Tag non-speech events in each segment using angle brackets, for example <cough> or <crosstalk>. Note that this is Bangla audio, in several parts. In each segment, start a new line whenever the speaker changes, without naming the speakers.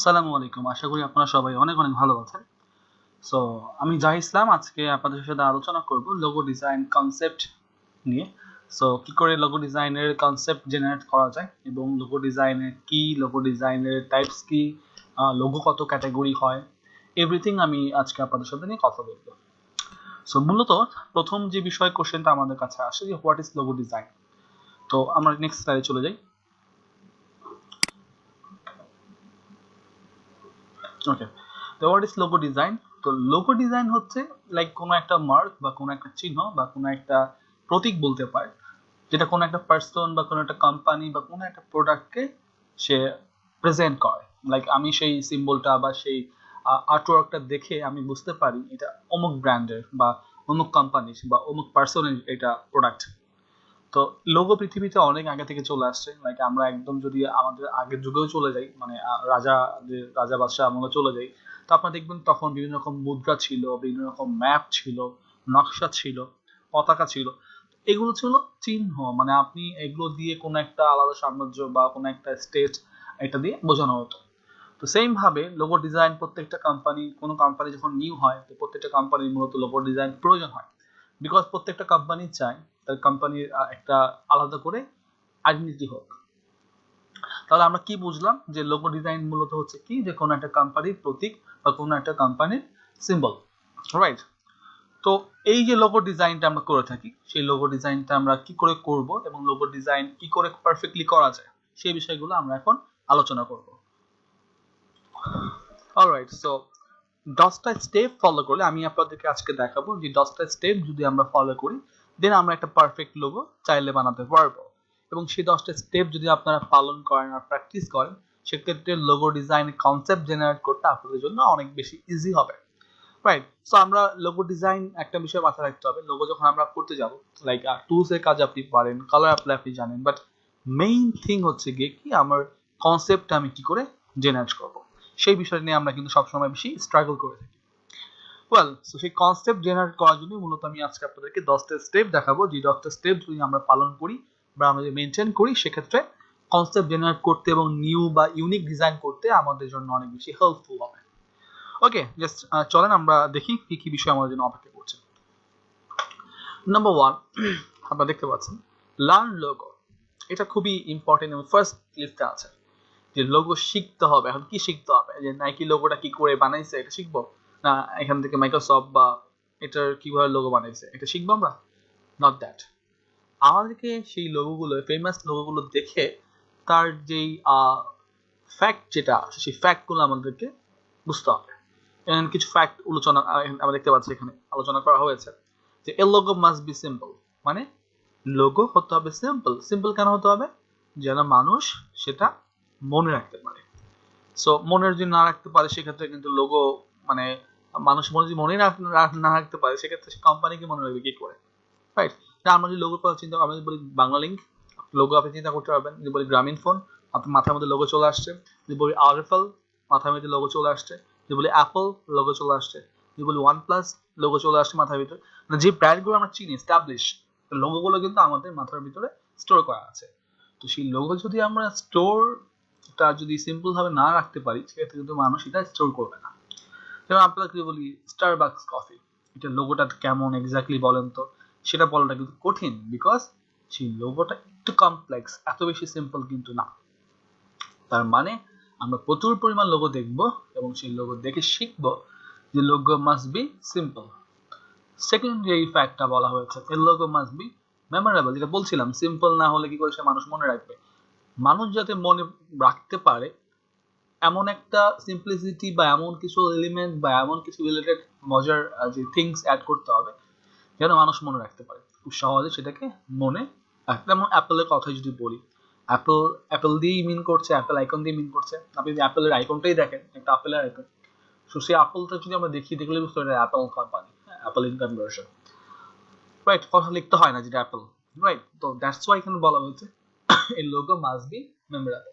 সালামু আলাইকুম। আশা করি আপনারা সবাই অনেক অনেক ভালো আছেন। সো আমি জাহ ইসলাম, আজকে আপনাদের সাথে আলোচনা করব লোগো ডিজাইন কনসেপ্ট নিয়ে। সো কি করে লোগো ডিজাইনের কনসেপ্ট জেনারেট করা যায় এবং লোগো ডিজাইনের কি লোগো ডিজাইনের টাইপস কি লোগো কত ক্যাটাগরি হয় এভরিথিং আমি আজকে আপনাদের সাথে নিয়ে কথা বলব। সো মূলত প্রথম যে বিষয় কোশ্চেনটা আমাদের কাছে আসে যে হোয়াট ইজ লোগো ডিজাইন তো আমরা নেক্সট স্লাইডে চলে যাই। Okay what is logo design তো লোগো ডিজাইন হচ্ছে লাইক কোনো একটা মার্ক বা কোনো একটা চিহ্ন বা কোনো একটা প্রতীক বলতে পারে, যেটা কোনো একটা পার্সন বা কোনো একটা কোম্পানি বা কোনো একটা প্রোডাক্টকে সে প্রেজেন্ট করে। লাইক আমি সেই সিম্বলটা বা সেই আর্টওয়ার্কটা দেখে আমি বুঝতে পারি এটা অমুক ব্র্যান্ডের বা অমুক কোম্পানির বা অমুক পার্সনের এটা প্রোডাক্ট তো লোগো পৃথিবীতে অনেক আগে থেকে চলে আসছে। লাইক আমরা একদম যদি আমাদের আগের যুগেও চলে যাই মানে রাজা রাজা বাদশাহ আমরা চলে যাই, তো আপনারা দেখবেন তখন বিভিন্ন রকম মুদ্রা ছিল, বিভিন্ন রকম ম্যাপ ছিল, নকশা ছিল, পতাকা ছিল। এগুলো ছিল চিহ্ন মানে আপনি এগুলো দিয়ে কোনো একটা আলাদা সাম্রাজ্য বা কোনো একটা স্টেট এটা দিয়ে বোঝানো হতো। তো ভাবে লোগো ডিজাইন প্রত্যেকটা কোম্পানি কোনো কোম্পানি যখন নিউ হয়, তো প্রত্যেকটা কোম্পানির মূলত লোগো ডিজাইন প্রয়োজন হয়। বিকজ প্রত্যেকটা কোম্পানি চায় তার কোম্পানির একটা আলাদা করে আইডেন্টিটি হোক। তাহলে আমরা কি বুঝলাম? যে লোগো ডিজাইন মূলত হচ্ছে কি? যে কোনো একটা কোম্পানির প্রতীক বা কোনো একটা কোম্পানির সিম্বল রাইট তো এই যে লোগো ডিজাইনটা আমরা করে থাকি, সেই লোগো ডিজাইনটা আমরা কি করে করব এবং লোগো ডিজাইন কি করে পারফেক্টলি করা যায়, সেই বিষয়গুলো আমরা এখন আলোচনা করব। অলরাইট সো দশটা স্টেপ ফলো করলে আমি আপনাদেরকে আজকে দেখাবো যে দশটা স্টেপ যদি আমরা ফলো করি দেন আমরা একটা পারফেক্ট লোগো চাইলে বানাতে পারব। এবং সেই দশটা স্টেপ যদি আপনারা পালন করেন আর প্র্যাকটিস করেন, সেক্ষেত্রে লোগো ডিজাইন কনসেপ্ট জেনারেট করতে আপনাদের জন্য অনেক বেশি ইজি হবে। রাইট সো আমরা লোগো ডিজাইন একটা বিষয় মাথায় রাখতে হবে। লোগো যখন আমরা করতে যাব লাইক টুলস এর কাজ আপনি পারেন কালার অ্যাপ্লাই আপনি জানেন বাট মেইন থিং হচ্ছে গিয়ে কি, আমার কনসেপ্টটা আমি কি করে জেনারেট করব? সেই বিষয় নিয়ে আমরা কিন্তু সবসময় বেশি স্ট্রাগল করে থাকি। ওয়েল সো সেই কনসেপ্ট জেনারেট করার জন্য মূলত আমি আজকে আপনাদেরকে দশটা স্টেপ দেখাবো। যে দশটা স্টেপ যদি আমরা পালন করি বা আমরা মেনটেন করি, সেক্ষেত্রে কনসেপ্ট জেনারেট করতে এবং নিউ বা ইউনিক ডিজাইন করতে আমাদের জন্য অনেক বেশি হেল্পফুল হবে। ওকে জাস্ট চলেন আমরা দেখি কি কি বিষয় আমাদের জন্য অপেক্ষা করছে। নাম্বার ওয়ান <clears throat> আপনারা দেখতে পাচ্ছেন লার্ন লোগো এটা খুবই ইম্পর্টেন্ট এবং ফার্স্ট লিস্টে আছে। যে লোগো শিখতে হবে। এখন কি শিখতে হবে? যে নাইকি লোগোটা কি করে বানাইছে, এটা শিখব? না, এখান থেকে মাইক্রোসফট বা এটার কীভাবে লোগো বানাইছে, এটা শিখব আমরা? নট দ্যাট আমাদেরকে সেই লোগোগুলো ফেমাস লোগোগুলো দেখে তার যেই ফ্যাক্ট যেটা সেই ফ্যাক্টগুলো আমাদেরকে বুঝতে হবে। এখানে কিছু ফ্যাক্ট আলোচনা আমরা দেখতে পাচ্ছি এখানে আলোচনা করা হয়েছে যে a logo must be simple মানে লোগো হতে হবে সিম্পল সিম্পল কেন হতে হবে? যেন মানুষ সেটা মনে রাখতে পারে। সো মনে যদি না রাখতে পারে, সেক্ষেত্রে কিন্তু লোগো মানে মানুষ মনে যদি মনে না রাখতে পারে, সেক্ষেত্রে কোম্পানিকে মনে রাখবে কি করে? রাইট আমরা যদি লোগোর কথা চিন্তা আমি বলি বাংলা লিঙ্ক লোগো আপনি চিন্তা করতে পারবেন। যদি বলি গ্রামীণ ফোন আপনার মাথার মধ্যে লোগো চলে আসছে। যদি বলি আরএফএল মাথার মধ্যে লোগো চলে আসছে। যদি বলি অ্যাপল লোগো চলে আসছে। যদি বলি ওয়ান প্লাস লোগো চলে আসছে মাথার ভিতরে। মানে যে ব্র্যান্ডগুলো আমরা চিনি স্টাবলিশ লোগোগুলো কিন্তু আমাদের মাথার ভিতরে স্টোর করা আছে। তো সেই লোগো যদি আমরা স্টোরটা যদি সিম্পল ভাবে না রাখতে পারি, সেক্ষেত্রে কিন্তু মানুষ এটা স্টোর করবে না। যেমন আপনাকে বলি স্টারবাকস কফি এটা লোগোটা কেমন এক্স্যাক্টলি বলেন তো? সেটা বলাটা কিন্তু কঠিন বিকজ সেই লোগোটা একটু কমপ্লেক্স এত বেশি সিম্পল কিন্তু না। তার মানে আমরা প্রচুর পরিমাণ লোগো দেখব এবং সেই লোগো দেখে শিখব যে logo must be simple second যে ফ্যাক্টটা বলা হয়েছে, এর লোগো মাস্ট বি মেমোরেবল যেটা বলছিলাম সিম্পল না হলে কি করে সে মানুষ মনে রাখবে? মানুষ যাতে মনে রাখতে পারে এমন একটা সিম্পলিসিটি বা এমন কিছু এলিমেন্ট বা এমন কিছু রিলেটেড মজার যে থিংস অ্যাড করতে হবে, যেন মানুষ মনে রাখতে পারে। খুব সহজে সেটাকে মনে যেমন অ্যাপেলের কথাই যদি বলি, অ্যাপেল অ্যাপেল দিয়েই মিন করছে, অ্যাপেল আইকন দিয়ে মিন করছে। আপনি যদি অ্যাপেলের আইকনটাই দেখেন, একটা অ্যাপেলের আইকন সো সেই অ্যাপেলটা যদি আমরা দেখি, দেখলে বুঝতে পারি Apple company Apple in conversion right কথা লিখতে হয় না যেটা অ্যাপেল রাইট তো দ্যাটস ওয়াই এখানে বলা হয়েছে এই logo must be memorable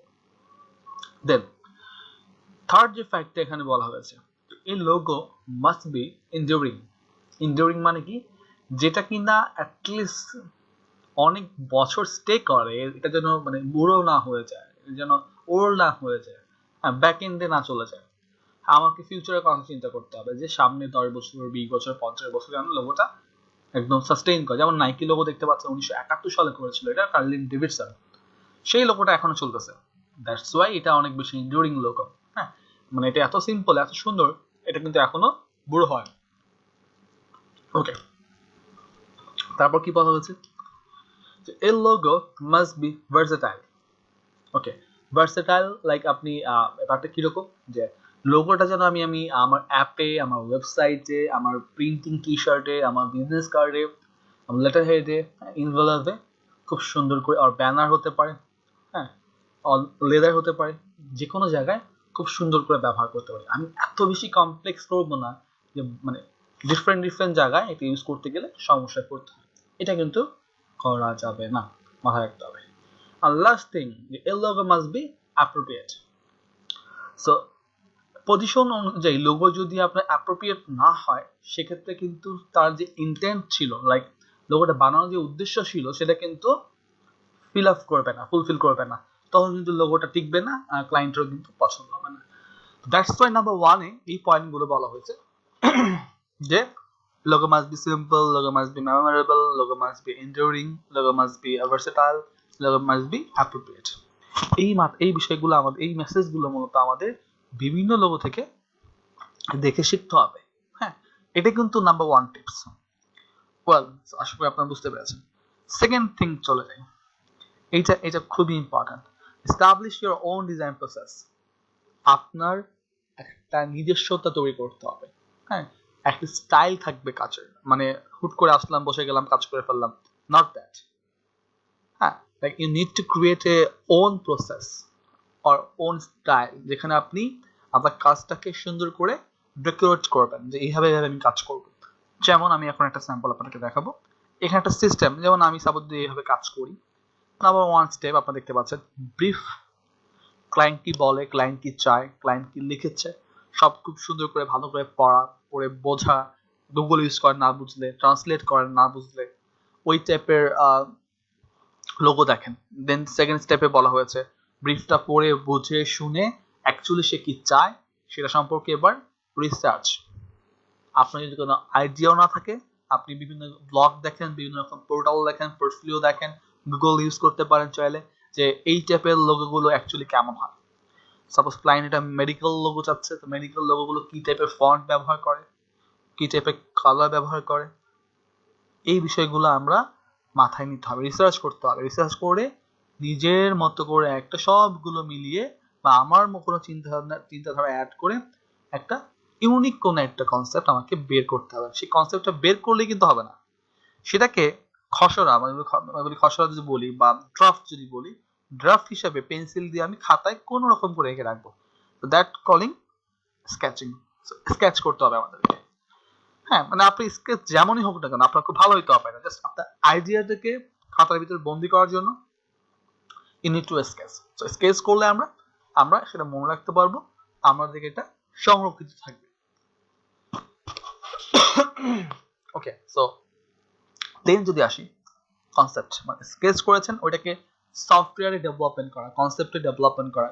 then third যে ফ্যাক্টটা এখানে বলা হয়েছে, এই logo must be enduring enduring মানে কি? যেটা কিনা অ্যাটলিস্ট অনেক বছর স্টে করে, এটা যেন মানে বুড়ো না হয়ে যায়, যেন ওর না হয়ে যায় হ্যাঁ ব্যাক এন্ডে না চলে যায়। আমাকে ফিউচারের কথা চিন্তা করতে হবে যে সামনে দশ বছর, বিশ বছর, পঞ্চাশ বছর যেন লোগোটা একদম সাস্টেইন করে। যেমন নাইকি লোগো দেখতে পাচ্ছেন উনিশশো একাত্তর সালে করেছিল এটা কার্লিন ডেভিডসন সেই লোগোটা এখনও চলতেছে। দ্যাটস ওয়াই এটা অনেক বেশি ইন্ডিউরিং লোগো মানে এটা এত সিম্পল এত সুন্দর, এটা কিন্তু এখনও বুড়ো হয় ওকে তারপর কি বলা হয়েছে? এর logo must be versatile okay versatile like আপনি ব্যাপারটা কীরকম? যে লোগোটা যেন আমি আমি আমার অ্যাপে আমার ওয়েবসাইটে আমার প্রিন্টিং টি শার্টে আমার বিজনেস কার্ডে আমার লেটার হেডে ইনভেলভে খুব সুন্দর করে আর ব্যানার হতে পারে হ্যাঁ লেদার হতে পারে যে কোনো জায়গায় খুব সুন্দর করে ব্যবহার করতে পারি। আমি এত বেশি কমপ্লেক্স করব না যে মানে ডিফারেন্ট ডিফারেন্ট জায়গায় এটা ইউজ করতে গেলে সমস্যায় পড়তে হয়। এটা কিন্তু করা যাবে না, মাথায় রাখতে হবে। আর লাস্ট থিং এর logo must be appropriate so position অনুযায়ী লোগো যদি আপনার অ্যাপ্রোপ্রিয়েট না হয়, সেক্ষেত্রে কিন্তু তার যে ইন্টেন্ট ছিল লাইক লোগোটা বানানোর যে উদ্দেশ্য ছিল, সেটা কিন্তু ফিল আপ করবে না ফুলফিল করবে না। তখন কিন্তু লোগোটা টিকবে না, আর ক্লায়েন্টেরও কিন্তু পছন্দ হবে না। দ্যাটস ওয়াই নাম্বার ওয়ানে এই পয়েন্টগুলো বলা হয়েছে, যে logo must be simple, logo must be memorable, logo must be enduring, logo must be versatile, logo must be appropriate এই এই বিষয়গুলো আমাদের, এই মেসেজগুলো মূলত আমাদের বিভিন্ন লোগো থেকে দেখে শিখতে হবে। হ্যাঁ এটা কিন্তু নাম্বার ওয়ান টিপস ওয়েল আশা করি আপনারা বুঝতে পেরেছেন। সেকেন্ড থিং চলে যাই। এইটা এটা খুবই important establish your own design process আপনার একটা নিজস্বতা তৈরি করতে হবে। হ্যাঁ একটা স্টাইল থাকবে কাজের। মানে হুট করে আসলাম, বসে গেলাম, কাজ করে ফেললাম। নট দ্যাট হ্যাঁ like you need to create a own process or own style যেখানে আপনি আপনার কাজটাকে সুন্দর করে ডেকোরেট করবেন। যে এইভাবে এইভাবে আমি কাজ করব। যেমন আমি এখন একটা স্যাম্পল আপনাকে দেখাবো। এখানে একটা সিস্টেম যেমন আমি সাপোজ দিয়ে এইভাবে কাজ করি নাম্বার ওয়ান স্টেপ আপনারা দেখতে পাচ্ছেন। ব্রিফ ক্লায়েন্ট কি বলে ক্লায়েন্ট কি চায় ক্লায়েন্ট কি লিখেছে। সব খুব সুন্দর করে, ভালো করে পড়া, পড়ে বোঝা গুগল ইউজ করেন না বুঝলে ট্রান্সলেট করেন না বুঝলে, ওই টাইপের লোগো দেখেন। দেন সেকেন্ড স্টেপে বলা হয়েছে ব্রিফটা পড়ে, বুঝে, শুনে অ্যাকচুয়ালি সে কি চায়, সেটা সম্পর্কে এবার রিসার্চ আপনার যদি কোনো আইডিয়াও না থাকে, আপনি বিভিন্ন ব্লগ দেখেন, বিভিন্ন রকম পোর্টাল দেখেন পোর্টফোলিও দেখেন গুগল ইউজ করতে পারেন চাইলে যে এই টাইপের লোগোগুলো অ্যাকচুয়ালি কেমন হয়। সাপোজ ক্লায়েন্ট এটা মেডিকেল লোগো চাচ্ছে, তো মেডিকেল লোগোগুলো কি টাইপের ফন্ট ব্যবহার করে, কি টাইপের কালার ব্যবহার করে, এই বিষয়গুলো আমরা মাথায় নিতে হবে রিসার্চ করতে হবে। রিসার্চ করে নিজের মতো করে একটা সবগুলো মিলিয়ে বা আমার কোনো চিন্তাভাবনা, চিন্তাধারা অ্যাড করে একটা ইউনিক কোনো একটা কনসেপ্ট আমাকে বের করতে হবে। সেই কনসেপ্টটা বের করলে কিন্তু হবে না। সেটাকে খসড়া মানে বলি খসড়া যদি বলি বা ড্রাফট যদি বলি ড্রাফট হিসাবে পেন্সিল দিয়ে আমি খাতায় কোনো রকম করে রেখে রাখব। তো দ্যাট কলিং স্কেচিং স্কেচ করতে হবে আমাদেরকে। হ্যাঁ মানে আপনি স্কেচ যেমনই হোক না কেন, আপনার খুব ভালো হইতে হবে না। জাস্ট আপনার আইডিয়াটাকে খাতার ভিতরে বন্দি করার জন্য ইউ নিড টু স্কেচ তো স্কেচ করলে আমরা আমরা সেটা মনে রাখতে পারব আমাদের এটা সংরক্ষিত থাকবে। <coughs> ওকে সো দেন যদি আসি কনসেপ্ট মানে স্কেচ করেছেন, ওইটাকে সফটওয়্যারে ডেভেলপমেন্ট করা কনসেপ্টে ডেভেলপমেন্ট করা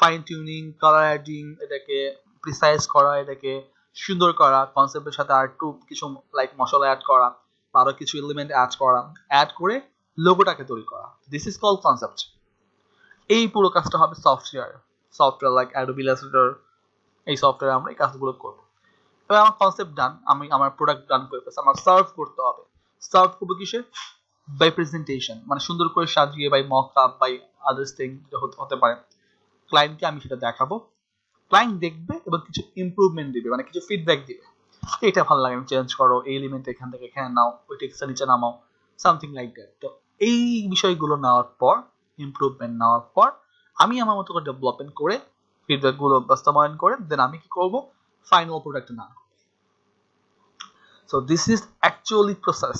ফাইন টিউনিং কালার অ্যাডিং এটাকে প্রিসাইজ করা, এটাকে সুন্দর করা কনসেপ্টের সাথে আর একটু কিছু লাইক মশলা অ্যাড করা আরও কিছু এলিমেন্ট অ্যাড করা অ্যাড করে লোগোটাকে তৈরি করা। দিস ইজ কল কনসেপ্ট এই পুরো কাজটা হবে সফটওয়্যার সফটওয়্যার লাইক অ্যাডোবি এই সফটওয়্যারে আমরা এই কাজগুলো করব। এবার আমার কনসেপ্ট ডান আমি আমার প্রোডাক্ট ডান করে ফেলছি, আমার সার্ভ করতে হবে। সার্ভ করব কিসে? বাই প্রেজেন্টেশন মানে সুন্দর করে সাজিয়ে বাই বাই আদার্স থিং হতে পারে। ক্লায়েন্টকে আমি সেটা দেখাবো। ক্লায়েন্ট দেখবে এবং কিছু দিবে মানে কিছু ফিডব্যাক দিবে। এটা ভালো লাগে চেঞ্জ করো, এই এলিমেন্ট এখান থেকে এখানে নাও, ওই টেক্সটা নিচে নামাও সামথিং লাইক দ্যাট তো এই বিষয়গুলো নেওয়ার পর ইমপ্রুভমেন্ট নেওয়ার পর, আমি আমার মতো করে ডেভেলপমেন্ট করে ফিডব্যাকগুলো বাস্তবায়ন করে দেন আমি কি করব? ফাইনাল প্রোডাক্ট না so this is actually process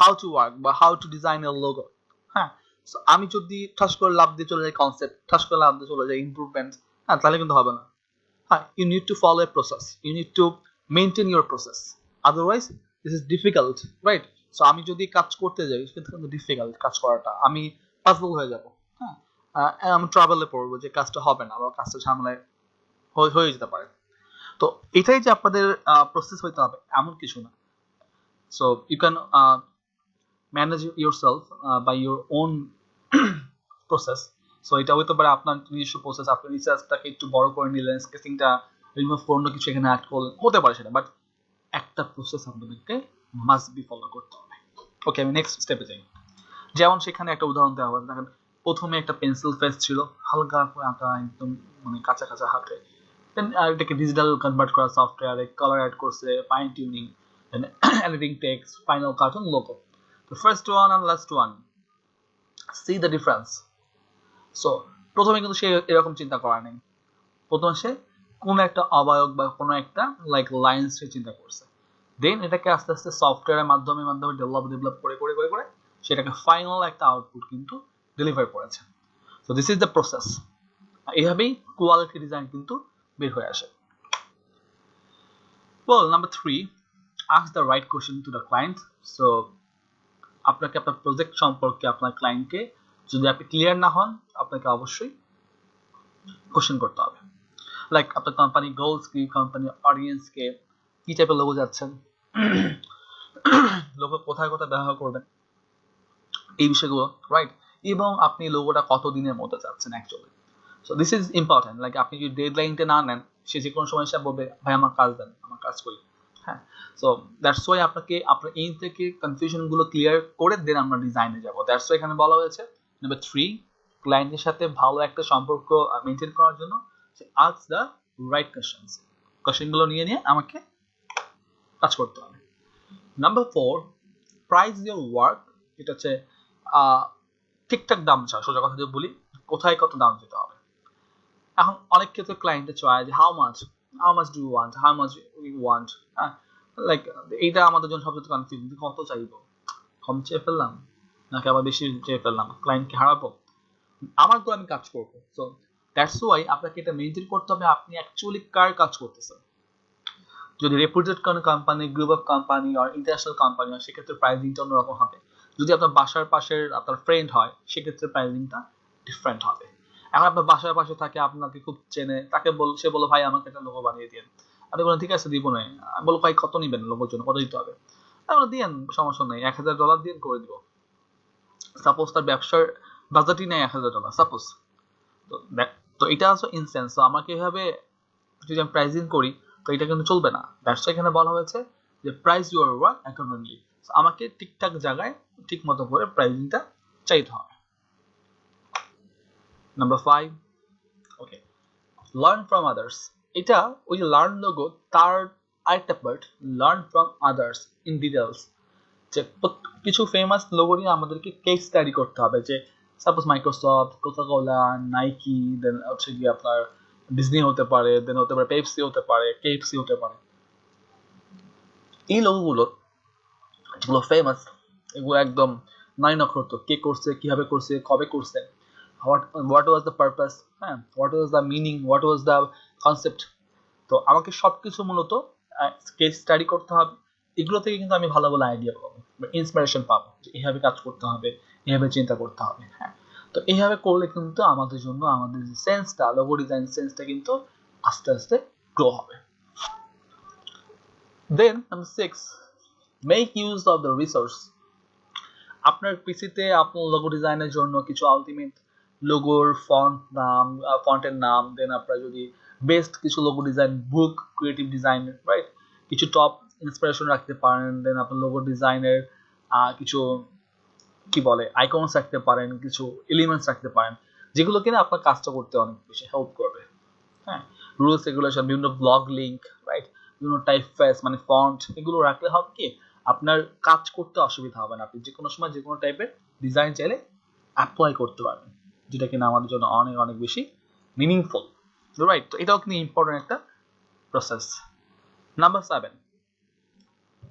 how to work বা how to design a logo হ্যাঁ? সো আমি যদি ঠাস করে লাভ দিয়ে চলে যাই কনসেপ্ট ঠাস করে লাভ দিয়ে চলে যাই ইমপ্রুভমেন্ট হ্যাঁ তাহলে কিন্তু হবে না। হ্যাঁ you need to follow a process you need to maintain your process otherwise this is difficult right so আমি যদি কাজ করতে যাই কিন্তু কিন্তু ডিফিকাল্ট কাজ করাটা। আমি পাসবল হয়ে যাব হ্যাঁ? আমি ট্রাভেলে পড়ব যে কাজটা হবে না বা কাজটা ঝামেলায় হয়ে যেতে পারে। তো এটাই যে আপনাদের প্রসেস হইতে হবে, এমন কিছু না। So you can manage yourself by your own process so এটা হইতে পারে আপনার নিজস্ব প্রসেস আপনি রিসার্চটাকে একটু বড় করে নিলেন স্কেচিংটা রিমুভ করল কিছু এখানে অ্যাড করলেন, হতে পারে সেটা বাট একটা প্রসেস আপনাদেরকে মাস্ট বি ফলো করতে হবে। ওকে আমি নেক্সট স্টেপে যাই। যেমন সেখানে একটা উদাহরণ দেওয়া হবে দেখেন, প্রথমে একটা পেন্সিল ফেস ছিল, হালকা করে আঁকা, একদম মানে কাঁচা কাঁচা হাতে। দেন এটাকে ডিজিটাল কনভার্ট করা সফটওয়্যারে কালার অ্যাড করছে fine tuning then editing text final cartoon logo তো first one and last one see the difference so প্রথমে কিন্তু সে এরকম চিন্তা করা নেই। প্রথমে সে কোনো একটা অবয়ব বা কোনো একটা লাইক লাইন্স সে চিন্তা করছে। দেন এটাকে আস্তে আস্তে সফটওয়্যারের মাধ্যমে মাধ্যমে ডেভেলপ ডেভেলপ করে করে করে করে সেটাকে ফাইনাল একটা আউটপুট কিন্তু ডেলিভার করেছে। So this is the process এইভাবেই কোয়ালিটি ডিজাইন কিন্তু বের হয়ে আসে। Well number three ask the right question to the client so আপনাকে আপনার প্রজেক্ট সম্পর্কে আপনার ক্লায়েন্টকে যদি আপনি ক্লিয়ার না হন, আপনাকে অবশ্যই কোশ্চেন করতে হবে। লাইক আপনার কোম্পানি গোলস কি কোম্পানি অডিয়েন্সকে কি টাইপের লোগো যাচ্ছেন? <clears throat> লোগো কোথায় কোথায় ব্যবহার করবেন? এই বিষয়গুলো রাইট এবং আপনি লোগোটা কত দিনের মধ্যে চাচ্ছেন actually so this is important like আপনি যদি ডেড লাইনটা না নেন, সে যে কোনো সময় সে বলবে, ভাই, আমার কাজ দেন, আমার কাজ করি। হ্যাঁ? সো দ্যাটস ওয়াই আপনাকে আপনার এই থেকে কনফিউশনগুলো ক্লিয়ার করে দেন আমরা ডিজাইনে যাব। দ্যাটস ওয়াই এখানে বলা হয়েছে নাম্বার থ্রি ক্লায়েন্টের সাথে ভালো একটা সম্পর্ক মেনটেন করার জন্য আজ দ্য রাইট কোয়েশ্চেন্স কোয়েশ্চেনগুলো নিয়ে নিয়ে আমাকে কাজ করতে হবে। Number four price your work এটা হচ্ছে ঠিকঠাক দাম চাও। সোজা কথা যদি বলি, কোথায় কত দাম দিতে হবে? এখন অনেক ক্ষেত্রে ক্লায়েন্টে চায় যে how much how much do want how much you want like এইটা আমাদের জন্য সবচেয়ে কনফিউজ কত চাইব? কম চেয়ে ফেললাম? নাকি আবার বেশি চেয়ে ফেললাম? ক্লায়েন্টকে হারাবো? আমার তো আমি কাজ করব। সো দ্যাটস ওয়াই আপনাকে এটা মেনটেন করতে হবে, আপনি অ্যাকচুয়ালি কার কাজ করতেছেন? যদি রেপুটেড কোনো কোম্পানি গ্রুপ অফ কোম্পানি আর ইন্টারন্যাশনাল কোম্পানি হয়, সেক্ষেত্রে প্রাইসিংটা অন্যরকম হবে। যদি আপনার বাসার পাশের আপনার ফ্রেন্ড হয়, সেক্ষেত্রে প্রাইসিংটা ডিফারেন্ট হবে। এখন আপনার বাসার পাশে থাকে, আপনাকে খুব চেনে, তাকে বল, সে বলো ভাই, আমাকে একটা লোগো বানিয়ে দিন আপনি বলেন ঠিক আছে, দিব না। বলো ভাই, কত নিবেন লোগোর জন্য? কত দিতে হবে? আমি দিয়েন, সমস্যা নেই, এক হাজার ডলার দিয়ে করে দিব। সাপোজ তার ব্যবসার বাজেটই নেই এক হাজার ডলার সাপোজ তো তো এটা হচ্ছে ইনসেন্স তো আমাকে এভাবে যদি আমি প্রাইজিং করি, তো এটা কিন্তু চলবে না। ব্যবসা এখানে বলা হয়েছে যে প্রাইস ইউর ওয়ার্ক অ্যাকর্ডিংলি আমাকে ঠিকঠাক জায়গায় ঠিক মতো করে প্রাইজিংটা চাইতে হবে। Number five okay learn from others এটা ওই যে লার্ন লোগো তার আরেকটা part learn from others in details যে কিছু ফেমাস লোগো নিয়ে আমাদেরকে কেস স্টাডি করতে হবে যে suppose Microsoft Coca Cola Nike then হচ্ছে গিয়ে আপনার ডিজনি হতে পারে দেন হতে পারে পেপসি হতে পারে কেএফসি হতে পারে। এই লোগোগুলো যেগুলো ফেমাস এগুলো একদম নয় নক্ষত্র কে করছে কীভাবে করছে কবে করছে what what was the purpose হ্যাঁ what was the meaning what was the concept তো আমাকে সব কিছু মূলত কেস স্টাডি করতে হবে। এগুলো থেকে কিন্তু আমি ভালো ভালো আইডিয়া পাবো ইন্সপিরেশন পাবো এইভাবে কাজ করতে হবে এইভাবে চিন্তা করতে হবে হ্যাঁ। তো এইভাবে করলে কিন্তু আমাদের জন্য আমাদের যে সেন্সটা লোগো ডিজাইন সেন্সটা কিন্তু আস্তে আস্তে গ্রো হবে। Then number six make use of the resource আপনার পিসিতে আপনার লোগো ডিজাইনের জন্য কিছু আলটিমেট লোগোর ফন্ট নাম ফন্টের নাম দেন আপনার যদি বেস্ট কিছু logo design book creative design right কিছু টপ ইন্সপিরেশন রাখতে পারেন দেন আপনার লোগো ডিজাইনের কিছু, কি বলে আইকনস রাখতে পারেন, কিছু এলিমেন্টস রাখতে পারেন, যেগুলো কিনা আপনার কাজটা করতে অনেক বেশি হেল্প করবে। হ্যাঁ? রুলস রেগুলেশন বিভিন্ন ব্লগ লিঙ্ক রাইট বিভিন্ন টাইপ ফেস মানে ফন্ট এগুলো রাখলে হবে কি, আপনার কাজ করতে অসুবিধা হবে না। আপনি যে কোনো সময় যে কোনো টাইপের ডিজাইন চাইলে অ্যাপ্লাই করতে পারবেন। যেটা কিনা আমাদের জন্য অনেক অনেক বেশি মিনিংফুল রাইট তো এটাও কিন্তু ইম্পর্টেন্ট একটা process number seven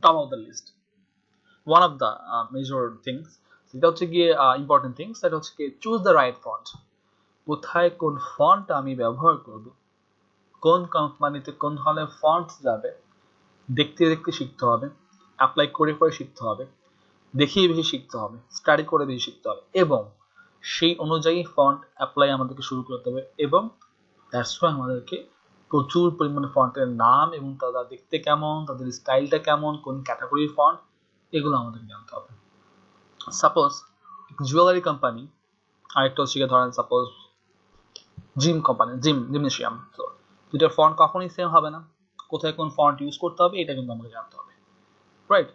top of the list one of the major things সেটা হচ্ছে গিয়ে ইম্পর্টেন্ট থিংস সেটা হচ্ছে কি চুজ দ্য রাইট ফন্ট কোথায় কোন ফন্ট আমি ব্যবহার করব? কোন কোম্পানিতে কোন ধরনের ফন্ট যাবে? দেখতে দেখতে শিখতে হবে। অ্যাপ্লাই করে করে শিখতে হবে। দেখিয়ে বেশি শিখতে হবে। স্টাডি করে বেশি শিখতে হবে। এবং সেই অনুযায়ী ফন্ট অ্যাপ্লাই আমাদেরকে শুরু করতে হবে এবং দ্যাটস ওয়াই আমাদেরকে প্রচুর পরিমাণে ফন্টের নাম এবং তারা দেখতে কেমন, তাদের স্টাইলটা কেমন, কোন ক্যাটাগরির ফন্ট এগুলো আমাদেরকে জানতে হবে। সাপোজ জুয়েলারি কোম্পানি আরেকটা হচ্ছে ধরেন suppose gym company gym gymnasium তো দুটার ফন্ট কখনোই সেম হবে না। কোথায় কোন ফন্ট ইউজ করতে হবে, এটা কিন্তু আমাকে জানতে হবে। রাইট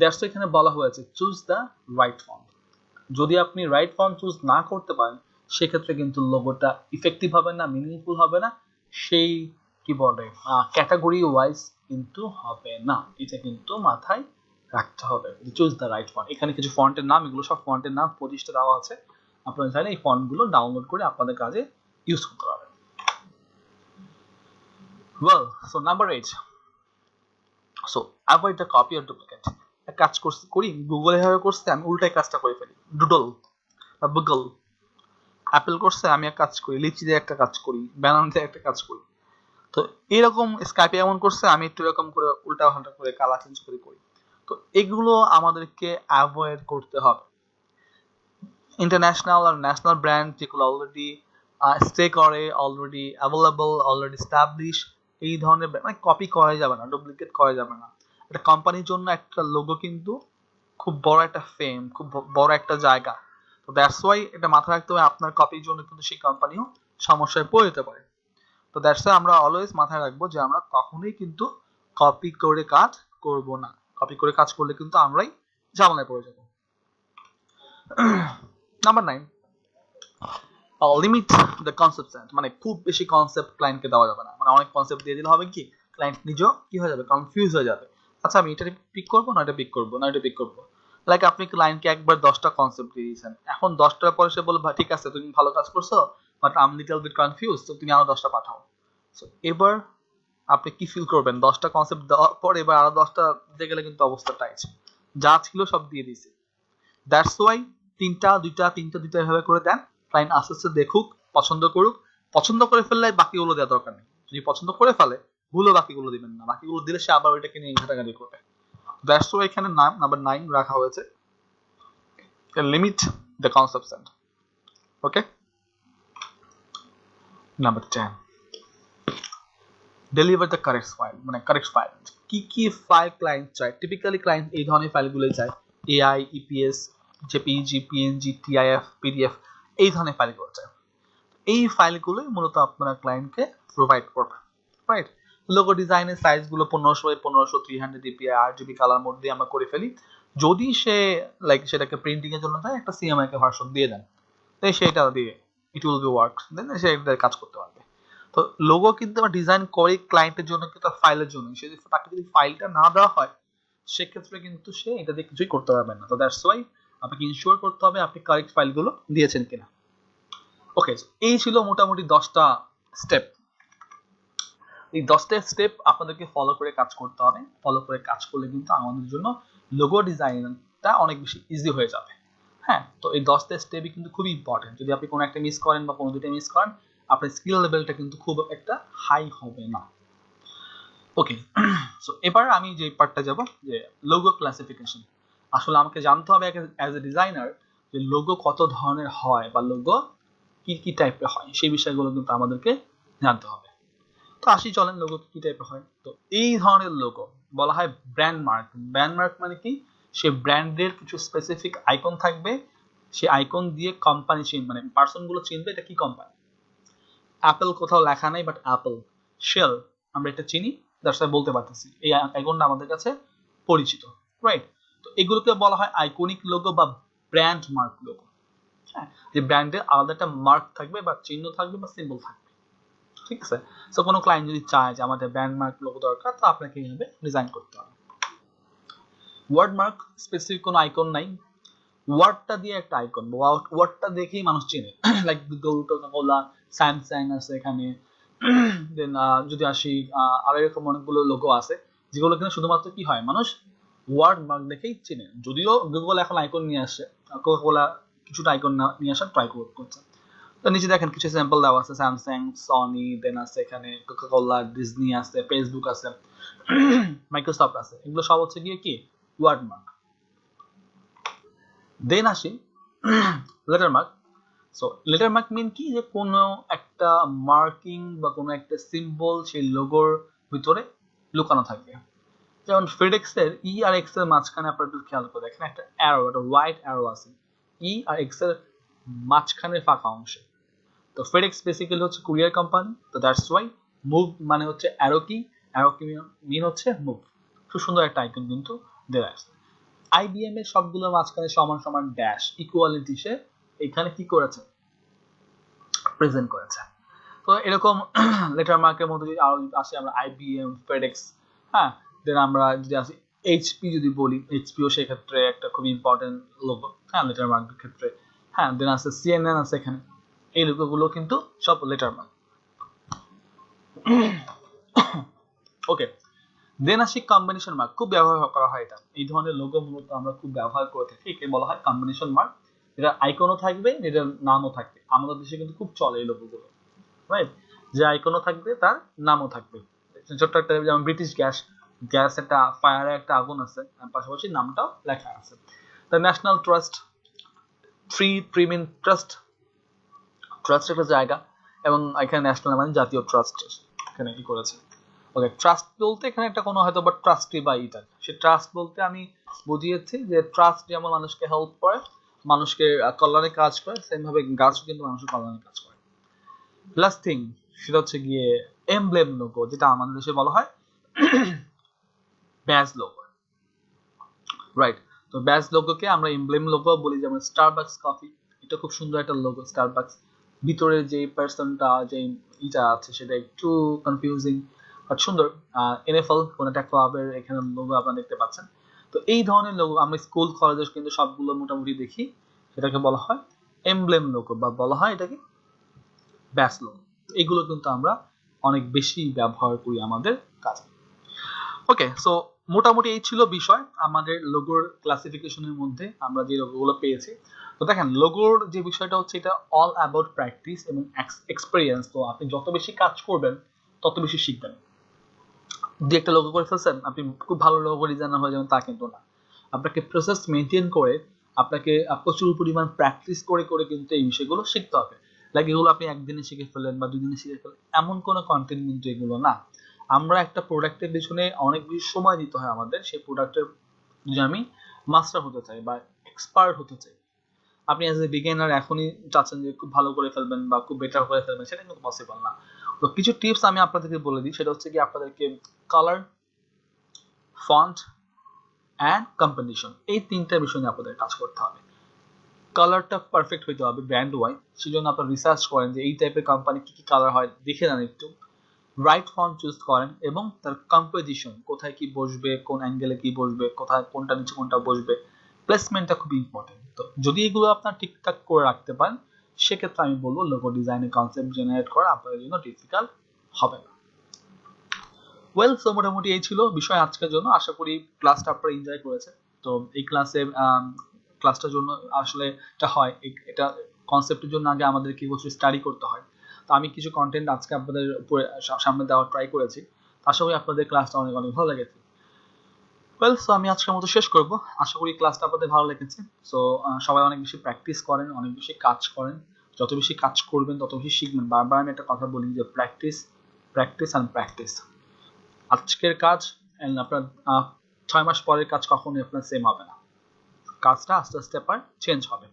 দ্যাটস এখানে বলা হয়েছে চুজ দ্য রাইট ফন্ট যদি আপনি রাইট ফন্ট চুজ না করতে পারেন, সেক্ষেত্রে কিন্তু লোগোটা ইফেক্টিভ হবে না মিনিংফুল হবে না। সেই কি বলে ক্যাটাগরি ওয়াইজ কিন্তু হবে না। এটা কিন্তু মাথায় রাখতে হবে। চুজ দ্য রাইট ফন্ট এখানে কিছু ফন্টের নাম, এগুলো সব ফন্টের নাম পঁচিশটা দেওয়া আছে। আপনারা চাইলে এই ফন্টগুলো ডাউনলোড করে আপনাদের কাজে ইউজ করতে পারবেন well, so number eight. So, avoid the copy or duplicate. কাজ করছি, করি গুগলে এভাবে করছে, আমি উল্টাই কাজটা করে ফেলি। ডুডল বা গুগল অ্যাপেল করছে, আমি এক কাজ করি লিচি দিয়ে একটা কাজ করি ব্যানান দিয়ে একটা কাজ করি। তো এরকম স্কাইপে এমন করছে, আমি একটু এরকম করে উল্টা পাল্টা করে কালা চেঞ্জ করে করি। তো এগুলো আমাদেরকে অ্যাভয়েড করতে হবে। ইন্টারন্যাশনাল আর ন্যাশনাল ব্র্যান্ড যেগুলো অলরেডি স্টে করে অলরেডি অ্যাভেলেবল অলরেডি স্টাবলিশ এই ধরনের মানে কপি করা যাবে না ডুপ্লিকেট করা যাবে না। একটা কোম্পানির জন্য একটা লোগো কিন্তু খুব বড় একটা ফেম খুব বড় একটা জায়গা। তো দ্যাটস ওয়াই এটা মাথায় রাখতে হবে, আপনার কপির জন্য কিন্তু সেই কোম্পানিও সমস্যায় পড়ে যেতে পারে। তো দ্যাটস ওয়াই আমরা অলওয়েজ মাথায় রাখব যে আমরা কখনোই কিন্তু কপি করে কাজ করব না। কপি করে কাজ করলে কিন্তু আমরাই ঝামেলায় পড়ে যাব। Number nine limit the concept মানে খুব বেশি কনসেপ্ট ক্লায়েন্টকে দেওয়া যাবে না। মানে অনেক কনসেপ্ট দিয়ে দিলে হবে কি ক্লায়েন্ট নিজেও কি হয়ে যাবে কনফিউজ হয়ে যাবে। আচ্ছা আমি এটা পিক করব না এটা পিক করব? না, এটা পিক করব? লাইক আপনি ক্লায়েন্টকে একবার দশটা কনসেপ্ট দিয়ে দিয়েছেন। এখন দশটার পরে সে বলবে ঠিক আছে, তুমি ভালো কাজ করছ but um little bit confuse তো তুমি আরও দশটা পাঠাও। সো এবার আপনি কি ফিল করবেন? দশটা কনসেপ্ট দেওয়ার পর এবার আরও দশটা দিতে গেলে কিন্তু অবস্থা টাইট যা ছিল সব দিয়ে দিয়েছে। দ্যাটস ওয়াই তিনটা, দুইটা তিনটা, দুইটা এভাবে করে দেন। ক্লায়েন্ট আস্তে আস্তে দেখুক, পছন্দ করুক। পছন্দ করে ফেললে বাকিগুলো দেওয়া দরকার নেই। যদি পছন্দ করে ফেলে ভুলও বাকিগুলো দিবেন না। বাকিগুলো দিলে সে আবার ওইটাকে নিয়ে ঘাটাঘাটি করবে। দ্যাটস ওয়াই এখানে নাম নাম্বার নাইন রাখা হয়েছে। Limit the concept sent okay number ten deliver the correct file মানে কারেক্ট ফাইল কি কি ফাইল ক্লায়েন্ট চায়? টিপিক্যালি ক্লায়েন্ট এই ধরনের ফাইলগুলোই চায়। AI EPS JPG PNG TIF PDF এই ধরনের ফাইলগুলো চায়। এই ফাইলগুলোই মূলত আপনারা ক্লায়েন্টকে প্রোভাইড করবেন রাইট লোগো ডিজাইনের সাইজগুলো পনেরোশো পনেরোশো থ্রি হান্ড্রেড ডিপিআই আর জিবি কালার মোড দিয়ে আমরা করে ফেলি। যদি সে লাইক সেটাকে প্রিন্টিং এর জন্য চায় একটা সিএমআই কে ভার্সন দিয়ে দেন। তাই সেটা দিয়ে it will be work then সে এটা কাজ করতে পারবে। তো লোগো কিন্তু আমরা ডিজাইন করি ক্লায়েন্টের জন্য, কিন্তু ফাইলের জন্য। সে তাকে যদি ফাইলটা না দেওয়া হয়, সেক্ষেত্রে কিন্তু সে এটা দিয়ে কিছুই করতে পারবে না। তো দ্যাটস ওয়াই আপনাকে ইনশিওর করতে হবে আপনি কারেক্ট ফাইলগুলো দিয়েছেন কিনা। ওকে এই ছিল মোটামুটি দশটা স্টেপ এই দশটা স্টেপ আপনাদেরকে ফলো করে কাজ করতে হবে। ফলো করে কাজ করলে কিন্তু আমাদের জন্য লোগো ডিজাইনটা অনেক বেশি ইজি হয়ে যাবে। হ্যাঁ তো এই দশটা স্টেপই কিন্তু খুবই ইম্পর্টেন্ট যদি আপনি কোনো একটা মিস করেন বা কোনো দুটো মিস করেন, আপনার স্কিল লেভেলটা কিন্তু খুব একটা হাই হবে না। ওকে সো <clears throat> এবার আমি যে পার্টটা যাব, যে লোগো ক্লাসিফিকেশন আসলে আমাকে জানতে হবে অ্যাজ এ ডিজাইনার যে লোগো কত ধরনের হয় বা লোগো কি কি টাইপের হয়, সেই বিষয়গুলো কিন্তু আমাদেরকে জানতে হবে। তো আসি চলেন লোগো কি টাইপের হয়। তো এই ধরনের লোগো বলা হয় ব্র্যান্ড মার্ক ব্র্যান্ড মার্ক মানে কি? সে ব্র্যান্ডের কিছু স্পেসিফিক আইকন থাকবে। সে আইকন দিয়ে কোম্পানি চিন মানে পার্সনগুলো চিনবে এটা কি কোম্পানি অ্যাপেল কোথাও লেখা নাই বাট অ্যাপেল শেল আমরা এটা চিনি সাথে বলতে পারতেছি। এই আইকনটা আমাদের কাছে পরিচিত রাইট তো এগুলোকে বলা হয় আইকনিক লোগো বা ব্র্যান্ড মার্ক লোগো হ্যাঁ যে ব্র্যান্ডের আলাদা একটা মার্ক থাকবে বা চিহ্ন থাকবে বা সিম্বল থাকবে। ঠিক আছে? সো কোনো ক্লায়েন্ট যদি চায় যে আমাদের ব্র্যান্ড মার্ক লোগো দরকার, তো আপনাকে এইভাবে ডিজাইন করতে হবে। ওয়ার্ড মার্ক স্পেসিফিক কোনো আইকন নাই। ওয়ার্ডটা দিয়ে একটা আইকন ওয়ার্ডটা দেখেই মানুষ চেনে। লাইক গুগল কোকা স্যামসাং আছে এখানে। <clears throat> দেন যদি আসি আর এরকম অনেকগুলো লোগো আছে, যেগুলো কিনা শুধুমাত্র কি হয়? মানুষ ওয়ার্ড মার্ক দেখেই চেনে। যদিও গুগল এখন আইকন নিয়ে আসে কোলা কিছুটা আইকন নিয়ে আসার ট্রাই করছে। তো নিচে দেখেন কিছু স্যাম্পল দেওয়া আছে স্যামসাং সনি দেন আছে এখানে কোকা কোলা ডিজনি আছে ফেসবুক আছে মাইক্রোসফট আছে। এগুলো সব হচ্ছে গিয়ে কি? ওয়ার্ড মার্ক দেন আসি letter mark so letter mark mean কি? যে কোনো একটা মার্কিং বা কোনো একটা সিম্বল সেই লোগোর ভিতরে লুকানো থাকে। যেমন ফেডেক্স এর ই আর এক্সের মাঝখানে আপনারা একটু খেয়াল করে দেখেন, একটা অ্যারো একটা হোয়াইট অ্যারো আছে। ই আর এক্সের মাঝখানে ফাঁকা অংশে। তো ফেডেক্স বেসিক্যালি হচ্ছে কুরিয়ার কোম্পানি তো দ্যাটস ওয়াই মুভ মানে হচ্ছে অ্যারো কি অ্যারো কি মিন হচ্ছে মুভ খুব সুন্দর একটা আইকন কিন্তু দেওয়া আছে। আইবিএম এর সবগুলোর মাঝখানে সমান সমান ড্যাশ ইকুয়ালিটি সে এখানে কি করেছে? প্রেজেন্ট করেছে। তো এরকম <clears throat> লেটার মার্কের মধ্যে যদি আরও আসে আমরা আইবিএম ফেডেক্স হ্যাঁ দেন আমরা যদি আসি এইচপি যদি বলি এইচপিও সেক্ষেত্রে একটা খুব ইম্পর্টেন্ট লোগো হ্যাঁ লেটার মার্কের ক্ষেত্রে হ্যাঁ দেন আছে সিএনএন আছে এখানে। এই লোগোগুলো কিন্তু সব লেটার মার্ক ওকে দেন আসি কম্বিনেশন মার্ক খুব ব্যবহার করা হয় এটা। এই ধরনের লোগো মূলত আমরা খুব ব্যবহার করে থাকি। একে বলা হয় কম্বিনেশন মার্ক এটা আইকনও থাকবে এটার নামও থাকবে। আমাদের দেশে কিন্তু খুব চলে এই লোগোগুলো রাইট যে আইকনও থাকবে, তার নামও থাকবে। ছোট্ট একটা যেমন ব্রিটিশ গ্যাস গ্যাস একটা ফায়ারে একটা আগুন আছে। পাশাপাশি নামটাও লেখা আছে। The national trust free premium trust trust একটা জায়গা এবং এখানে ন্যাশনাল মানে জাতীয় ট্রাস্ট এখানে কি করেছে। ওকে, ট্রাস্ট বলতে এখানে একটা কোনো হয়তো বা ট্রাস্টি বা ইটা। সে ট্রাস্ট বলতে আমি বুঝিয়েছি যে ট্রাস্ট যেমন মানুষকে হেল্প করে, মানুষকে কল্যাণে কাজ করে সেম ভাবে গাছও কিন্তু মানুষের কল্যাণে কাজ করে। লাস্ট থিং সেটা হচ্ছে গিয়ে এমব্লেম লোগো যেটা আমাদের দেশে বলা হয় ব্যাজ লোগো রাইট তো ব্যাজ লোগোকে আমরা এমব্লেম লোগো বলি, যেমন স্টারবাকস কফি এটা খুব সুন্দর একটা লোগো স্টারবাকস ভিতরে যে পার্সনটা যে ইটা আছে, সেটা একটু কনফিউজিং বাট সুন্দর। এনএফএল কোন একটা ক্লাবের এখানে লোগো আপনারা দেখতে পাচ্ছেন। তো এই ধরনের লোগো আমরা স্কুল কলেজে কিন্তু সবগুলো মোটামুটি দেখি। সেটাকে বলা হয় এমব্লেম লোগো বা বলা হয় এটাকে ব্যাস লোগো এগুলো কিন্তু আমরা অনেক বেশি ব্যবহার করি আমাদের কাজে। ওকে সো মোটামুটি এই ছিল বিষয় আমাদের লোগোর ক্লাসিফিকেশনের মধ্যে আমরা যে লোগোগুলো পেয়েছি। তো দেখেন লোগোর যে বিষয়টা হচ্ছে এটা অল অ্যাবাউট প্র্যাকটিস এবং এক্সপিরিয়েন্স তো আপনি যত বেশি কাজ করবেন, তত বেশি শিখবেন। দু একটা লোগো করে ফেলছেন, আপনি খুব ভালো লোগো ডিজাইনার হয়ে যাবেন, তা কিন্তু না। আপনাকে প্রসেস মেনটেন করে, আপনাকে প্রচুর পরিমাণ প্র্যাকটিস করে করে কিন্তু এই বিষয়গুলো শিখতে হবে। লাইক এগুলো আপনি একদিনে শিখে ফেলেন বা দুদিনে শিখে ফেলেন এমন কোনো কন্টেন্ট কিন্তু এগুলো না। আমরা একটা প্রোডাক্টের পিছনে অনেক বেশি সময় দিতে হয় আমাদের, সেই প্রোডাক্টের যদি আমি মাস্টার হতে চাই বা এক্সপার্ট হতে চাই। আপনি অ্যাজ এ বিগিনার এখনই চাচ্ছেন যে খুব ভালো করে ফেলবেন বা খুব বেটার করে ফেলবেন, সেটা কিন্তু পসিবল না। তো কিছু টিপস আমি আপনাদেরকে বলে দিই, সেটা হচ্ছে কি আপনাদেরকে কালার ফন্ট অ্যান্ড কম্বিনেশন এই তিনটা বিষয় নিয়ে আপনাদের কাজ করতে হবে। কালারটা পারফেক্ট হইতে হবে ব্র্যান্ড ওয়াইজ সেজন্য আপনারা রিসার্চ করেন যে এই টাইপের কোম্পানি কি কি কালার হয়, দেখে নেন একটু। রাইট ফর্ম চুজ করেন এবং তার কম্পোজিশন কোথায় কি বসবে, কোন অ্যাঙ্গেলে কি বসবে, কোথায় কোনটা নিচে কোনটা বসবে প্লেসমেন্টটা খুব ইম্পর্টেন্ট তো যদি এগুলো আপনার ঠিকঠাক করে রাখতে পারেন, সেক্ষেত্রে আমি বলব লোগো ডিজাইনের কনসেপ্ট জেনারেট করা আপনাদের জন্য ডিফিকাল্ট হবে না। ওয়েল সো মোটামুটি এই ছিল বিষয় আজকের জন্য। আশা করি ক্লাসটা আপনারা এনজয় করেছেন। তো এই ক্লাসে ক্লাসটার জন্য আসলে এটা হয়। এটা কনসেপ্টের জন্য আগে আমাদের কি বছর স্টাডি করতে হয়। তো আমি কিছু কন্টেন্ট আজকে আপনাদের উপরে সামনে দেওয়ার ট্রাই করেছি। আশা করি আপনাদের ক্লাসটা অনেক অনেক ভালো লেগেছে। ওয়েল সো আমি আজকের মতো শেষ করব। আশা করি ক্লাসটা আপনাদের ভালো লেগেছে। সো সবাই অনেক বেশি প্র্যাকটিস করেন, অনেক বেশি কাজ করেন। যত বেশি কাজ করবেন, তত বেশি শিখবেন। বারবার আমি একটা কথা বলি যে প্র্যাকটিস প্র্যাকটিস অ্যান্ড প্র্যাকটিস আজকের কাজ অ্যান্ড আপনার ছয় মাস পরের কাজ কখনোই আপনার সেম হবে না। কাজটা আস্তে আস্তে আপনার চেঞ্জ হবে।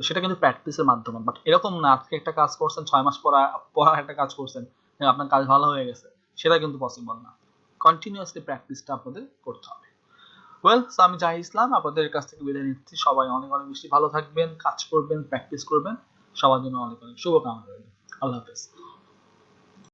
তো সেটা কিন্তু প্র্যাকটিসের মাধ্যমে। বাট এরকম না, আজকে একটা কাজ করছেন, ছয় মাস পর পর একটা কাজ করছেন আপনার কাজ ভালো হয়ে গেছে, সেটা কিন্তু পসিবল না। কন্টিনিউয়াসলি প্র্যাকটিসটা আপনাদের করতে হবে। ওয়েল সো আমি জাহি ইসলাম, আপনাদের কাছ থেকে বিদায় নিচ্ছি। সবাই অনেক অনেক বেশি ভালো থাকবেন, কাজ করবেন প্র্যাকটিস করবেন। সবার জন্য অনেক অনেক শুভকামনা রইল। আল্লাহ হাফেজ।